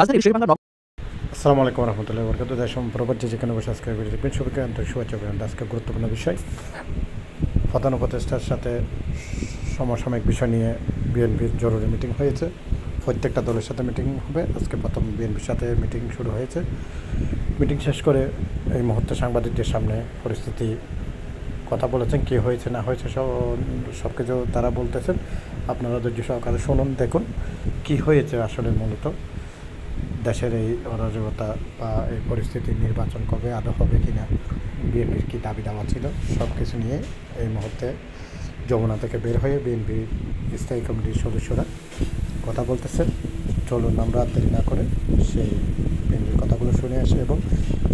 রাজধানীর শেরবাংলা আসসালামু আলাইকুম রহমতুল্লাহ বরকাত দেশ প্রবাচ্য যেখানে বসে আজকে ভিডিও দেখবেন, সবাইকে আন্তরিক শুভেচ্ছা অভিনন্দন আজকে গুরুত্বপূর্ণ বিষয়। প্রধান উপদেষ্টার সাথে সমসাময়িক বিষয় নিয়ে বিএনপির জরুরি মিটিং হয়েছে। প্রত্যেকটা দলের সাথে মিটিং হবে। আজকে প্রথম বিএনপির সাথে মিটিং শুরু হয়েছে। মিটিং শেষ করে এই মুহূর্তে সাংবাদিকদের সামনে পরিস্থিতি, কথা বলেছেন, কী হয়েছে, না হয়েছে সব সব কিছু তারা বলতেছেন। আপনারা ধৈর্য সহকারে শুনুন, দেখুন, কী হয়েছে আসলে মূলত। দেশের এই অরাজকতা বা এই পরিস্থিতির নির্বাচন কবে আদৌ হবে কি না বিএনপির কী দাবি দাওয়া ছিল সব কিছু নিয়ে এই মুহূর্তে যমুনা থেকে বের হয়ে বিএনপি স্থায়ী কমিটির সদস্যরা কথা বলতেছেন। চলুন আমরা দেরি না করে সেই বিএনপির কথাগুলো শুনে আসি এবং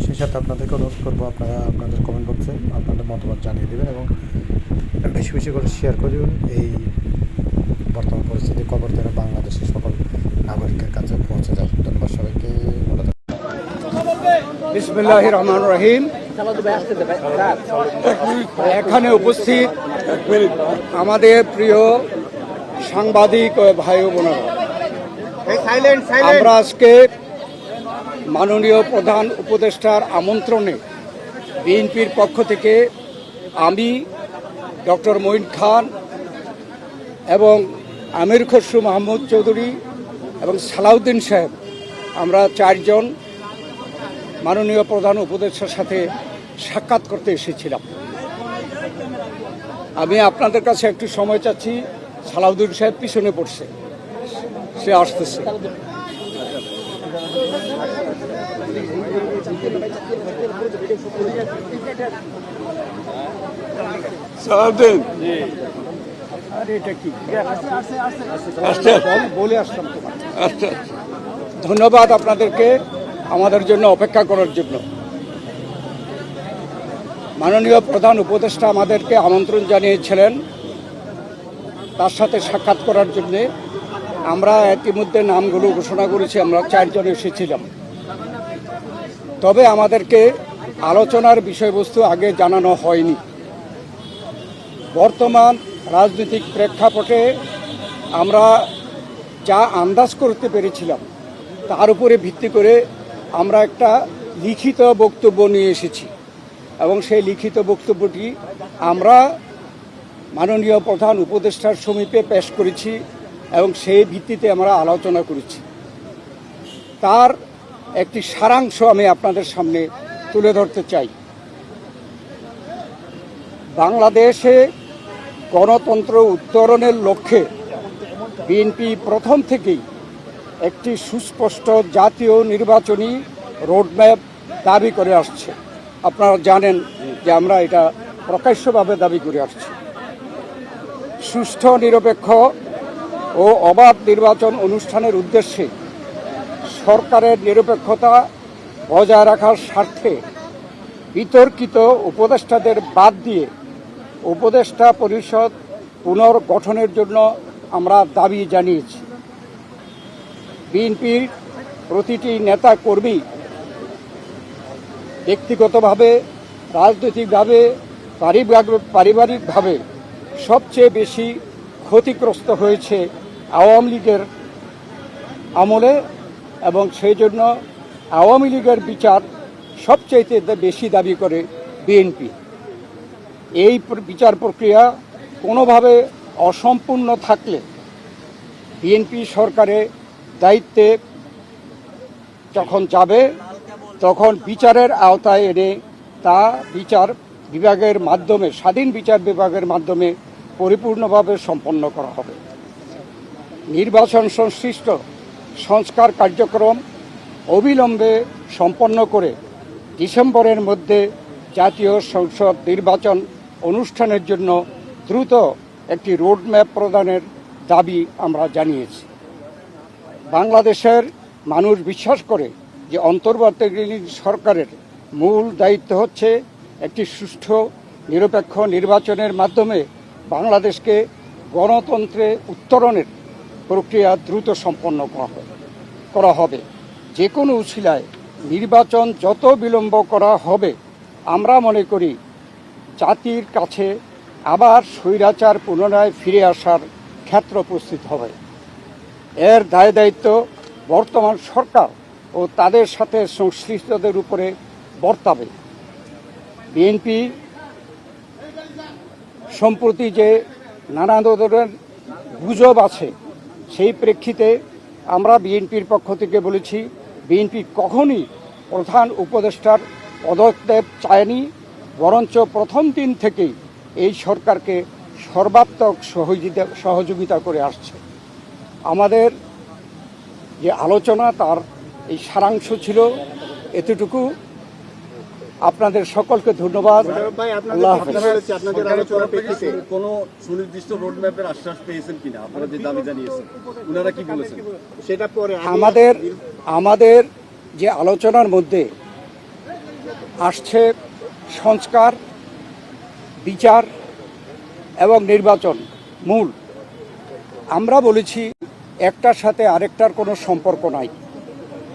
সেই সাথে আপনাদেরকে অনুরোধ করব, আপনারা আপনাদের কমেন্ট বক্সে আপনাদের মতামত জানিয়ে দেবেন এবং বেশি বেশি করে শেয়ার করে দেবেন এই বর্তমান পরিস্থিতি খবর যেন বাংলাদেশের সকল নাগরিকের কাছে পৌঁছে যায় ধন্যবাদ সবাইকে বিসমুল্লাহ রহমান রহিম। এখানে উপস্থিত আমাদের প্রিয় সাংবাদিক ও ভাই ও বোনেরা। আমরা আজকে মাননীয় প্রধান উপদেষ্টার আমন্ত্রণে বিএনপির পক্ষ থেকে আমি ডক্টর মঈন খান এবং আমির খসরু মাহমুদ চৌধুরী এবং সালাউদ্দিন সাহেব আমরা চারজন মাননীয় প্রধান উপদেষ্টার সাথে সাক্ষাৎ করতে এসেছিলাম। আমি আপনাদের কাছে একটু সময় চাচ্ছি সালাউদ্দিন সাহেব পিছনে পড়ছে সে আসতেছে। সালাউদ্দিন। আরে এটা কি? বলে আসলাম তোমার আচ্ছা ধন্যবাদ আপনাদেরকে আমাদের জন্য অপেক্ষা করার জন্য। মাননীয় প্রধান উপদেষ্টা আমাদেরকে আমন্ত্রণ জানিয়েছিলেন। তার সাথে সাক্ষাৎ করার জন্যে আমরা ইতিমধ্যে নামগুলো ঘোষণা করেছি, আমরা চারজন এসেছিলাম। তবে আমাদেরকে আলোচনার বিষয়বস্তু আগে জানানো হয়নি। বর্তমান রাজনৈতিক প্রেক্ষাপটে আমরা যা আন্দাজ করতে পেরেছিলাম, তার উপরে ভিত্তি করে আমরা একটা লিখিত বক্তব্য নিয়ে এসেছি। এবং সেই লিখিত বক্তব্যটি আমরা মাননীয় প্রধান উপদেষ্টার সমীপে পেশ করেছি এবং সেই ভিত্তিতে আমরা আলোচনা করেছি। তার একটি সারাংশ আমি আপনাদের সামনে তুলে ধরতে চাই। বাংলাদেশে গণতন্ত্র উত্তরণের লক্ষ্যে বিএনপি প্রথম থেকেই একটি সুস্পষ্ট জাতীয় নির্বাচনী রোডম্যাপ দাবি করে আসছে। আপনারা জানেন যে আমরা এটা প্রকাশ্যভাবে দাবি করে আসছি। সুষ্ঠু, নিরপেক্ষ ও অবাধ নির্বাচন অনুষ্ঠানের উদ্দেশ্যে সরকারের নিরপেক্ষতা বজায় রাখার স্বার্থে বিতর্কিত উপদেষ্টাদের বাদ দিয়ে উপদেষ্টা পরিষদ পুনর্গঠনের জন্য আমরা দাবি জানিয়েছি। বিএনপির প্রতিটি নেতা কর্মী ব্যক্তিগতভাবে, রাজনৈতিকভাবে পারিবারিকভাবে সবচেয়ে বেশি ক্ষতিগ্রস্ত হয়েছে আওয়ামী লীগের আমলে এবং সেই জন্য আওয়ামী লীগের বিচার সবচাইতে বেশি দাবি করে বিএনপি। এই বিচার প্রক্রিয়া কোনোভাবে অসম্পূর্ণ থাকলে বিএনপি সরকারে দায়িত্বে যখন যাবে, তখন বিচারের আওতায় এনে তা বিচার বিভাগের মাধ্যমে, স্বাধীন বিচার বিভাগের মাধ্যমে পরিপূর্ণভাবে সম্পন্ন করা হবে। নির্বাচন সংশ্লিষ্ট সংস্কার কার্যক্রম অবিলম্বে সম্পন্ন করে ডিসেম্বরের মধ্যে জাতীয় সংসদ নির্বাচন অনুষ্ঠানের জন্য দ্রুত একটি রোডম্যাপ প্রদানের দাবি আমরা জানিয়েছি। বাংলাদেশের মানুষ বিশ্বাস করে যে অন্তর্বর্তীকালীন সরকারের মূল দায়িত্ব হচ্ছে একটি সুষ্ঠু, নিরপেক্ষ নির্বাচনের মাধ্যমে বাংলাদেশকে গণতন্ত্রে উত্তরণের প্রক্রিয়া দ্রুত সম্পন্ন করা হবে করা হবে। যে কোনো উছিলায় নির্বাচন যত বিলম্ব করা হবে, আমরা মনে করি জাতির কাছে আবার স্বৈরাচার পুনরায় ফিরে আসার ক্ষেত্র উপস্থিত হবে। এর দায় দায়িত্ব বর্তমান সরকার ও তাদের সাথে সংশ্লিষ্টদের উপরে বর্তাবে। বিএনপি সম্প্রতি যে নানা ধরনের গুজব আছে, সেই প্রেক্ষিতে আমরা বিএনপির পক্ষ থেকে বলেছি, বিএনপি কখনই প্রধান উপদেষ্টার পদত্যাগ চায়নি, বরঞ্চ প্রথম দিন থেকেই এই সরকারকে সর্বাত্মক সহযোগিতা সহযোগিতা করে আসছে। আমাদের যে আলোচনা তার এই সারাংশ ছিল এতটুকু। আপনাদের সকলকে ধন্যবাদ। কোনো সুনির্দিষ্ট রোডম্যাপের আশ্বাস পেয়েছেন কিনা? আপনারা যে দাবি জানিয়েছেন ওনারা কি বলেছেন? সেটা পরে আমাদের আমাদের যে আলোচনার মধ্যে আসছে সংস্কার বিচার এবং নির্বাচন মূল। আমরা বলেছি, একটার সাথে আরেকটার কোনো সম্পর্ক নাই।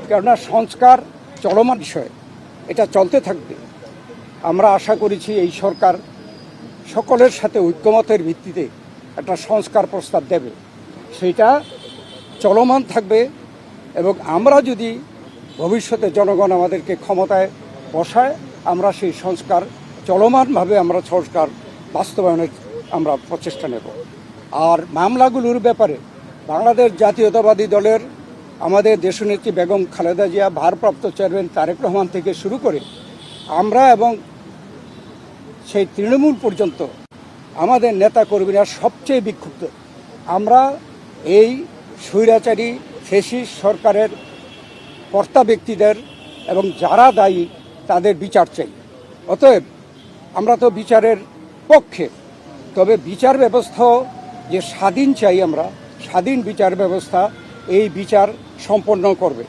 কেননা সংস্কার চলমান বিষয়, এটা চলতে থাকবে। আমরা আশা করেছি এই সরকার সকলের সাথে ঐক্যমতের ভিত্তিতে একটা সংস্কার প্রস্তাব দেবে। সেটা চলমান থাকবে এবং আমরা যদি ভবিষ্যতে জনগণ আমাদেরকে ক্ষমতায় বসায়, আমরা সেই সংস্কার চলমানভাবে আমরা সংস্কার বাস্তবায়নের আমরা প্রচেষ্টা নেব। আর মামলাগুলোর ব্যাপারে বাংলাদেশ জাতীয়তাবাদী দলের আমাদের দেশনেত্রী বেগম খালেদা জিয়া, ভারপ্রাপ্ত চেয়ারম্যান তারেক রহমান থেকে শুরু করে আমরা এবং সেই তৃণমূল পর্যন্ত আমাদের নেতা কর্মীরা সবচেয়ে বিক্ষুব্ধ। আমরা এই স্বৈরাচারী ফেসিস সরকারের কর্তা ব্যক্তিদের এবং যারা দায়ী তাদের বিচার চাই। অতএব আমরা তো বিচারের পক্ষে। তবে বিচার ব্যবস্থাও যে স্বাধীন চাই আমরা স্বাধীন বিচার ব্যবস্থা এই বিচার সম্পন্ন করবে।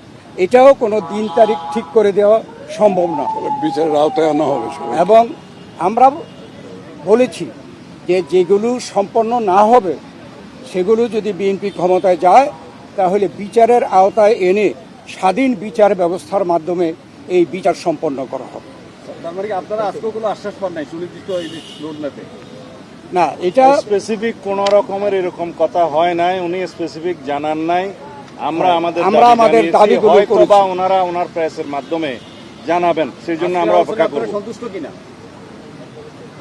এটাও কোনো দিন তারিখ ঠিক করে দেওয়া সম্ভব না। বিচারের আওতায় আনা হবে এবং আমরা বলেছি যে যেগুলো সম্পন্ন না হবে সেগুলো যদি বিএনপি ক্ষমতায় যায় তাহলে বিচারের আওতায় এনে স্বাধীন বিচার ব্যবস্থার মাধ্যমে এই বিচার সম্পন্ন করা হবে। তার মানে আপনারা আজকেও কোনো আশ্বাস পান নাই সুনির্দিষ্ট এই রোডম্যাপে না এটা স্পেসিফিক কোন রকমের এরকম কথা হয় নাই উনি স্পেসিফিক জানান নাই। আমরা আমাদের আমরা আমাদের দাবিগুলো হয়তো বা ওনারা ওনার প্রেসের মাধ্যমে জানাবেন সেই জন্য আমরা অপেক্ষা করব। সন্তুষ্ট কিনা?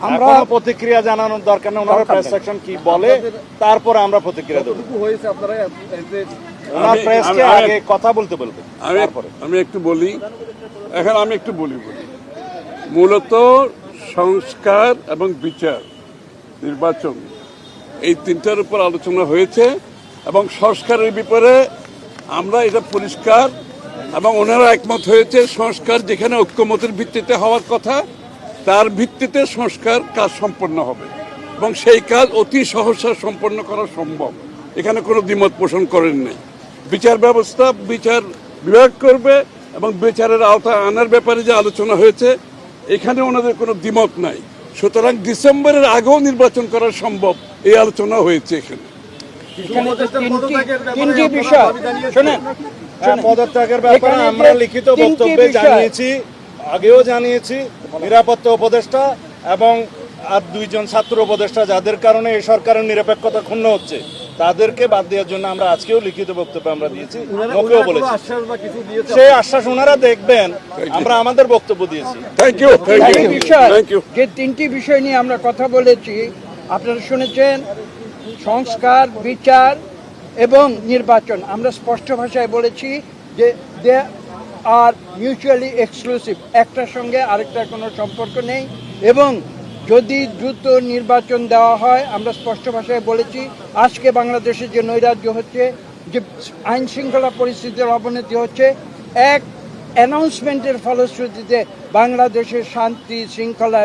আমরা প্রতিক্রিয়া জানানোর দরকার নেই। ওনার প্রেস সেকশন কি বলে তারপরে আমরা প্রতিক্রিয়া দেবো। হয়েছে আপনারা ওনার প্রেসকে আগে কথা বলতে বলবেন আমি একটু বলি। এখন আমি একটু বলি বলি। মূলত সংস্কার এবং বিচার, নির্বাচন। এই তিনটার উপর আলোচনা হয়েছে এবং সংস্কারের ব্যাপারে আমরা এটা পরিষ্কার এবং ওনারা একমত হয়েছে সংস্কার যেখানে ঐক্যমতের ভিত্তিতে হওয়ার কথা, তার ভিত্তিতে সংস্কার কাজ সম্পন্ন হবে এবং সেই কাজ অতি সহসা সম্পন্ন করা সম্ভব। এখানে কোনো দ্বিমত পোষণ করেন নাই। বিচার ব্যবস্থা, বিচার বিভাগ করবে এবং বিচারের আওতায় আনার ব্যাপারে যে আলোচনা হয়েছে এখানে ওনাদের কোনো দ্বিমত নাই। সুতরাং ডিসেম্বরের আগেও নির্বাচন করা সম্ভব এই আলোচনা হয়েছে এখানে। তিনটি বিষয়। শোনেন। হ্যাঁ, পদত্যাগের ব্যাপারে আমরা লিখিত বক্তব্যে জানিয়েছি আগেও জানিয়েছি নিরাপত্তা উপদেষ্টা এবং আর দুইজন ছাত্র উপদেষ্টা যাদের কারণে এই সরকারের নিরপেক্ষতা ক্ষুণ্ণ হচ্ছে। তাদেরকে বাদ দেওয়ার জন্য আমরা আজকেও লিখিত বক্তব্য আমরা দিয়েছি। কোনো বলেছি। সেই আশ্বাস ওনারা দেখবেন আমরা আমাদের বক্তব্য দিয়েছি। যে তিনটি বিষয় নিয়ে আমরা কথা বলেছি আপনারা শুনেছেন সংস্কার বিচার এবং নির্বাচন। আমরা স্পষ্ট ভাষায় বলেছি যে দে আর মিউচুয়ালি এক্সক্লুসিভ। একটার সঙ্গে আরেকটার কোনো সম্পর্ক নেই এবং যদি দ্রুত নির্বাচন দেওয়া হয়, আমরা স্পষ্ট ভাষায় বলেছি, আজকে বাংলাদেশে যে নৈরাজ্য হচ্ছে, যে আইন শৃঙ্খলা পরিস্থিতির অবনতি হচ্ছে, এক অ্যানাউন্সমেন্টের ফলশ্রুতিতে বাংলাদেশের শান্তি, শৃঙ্খলা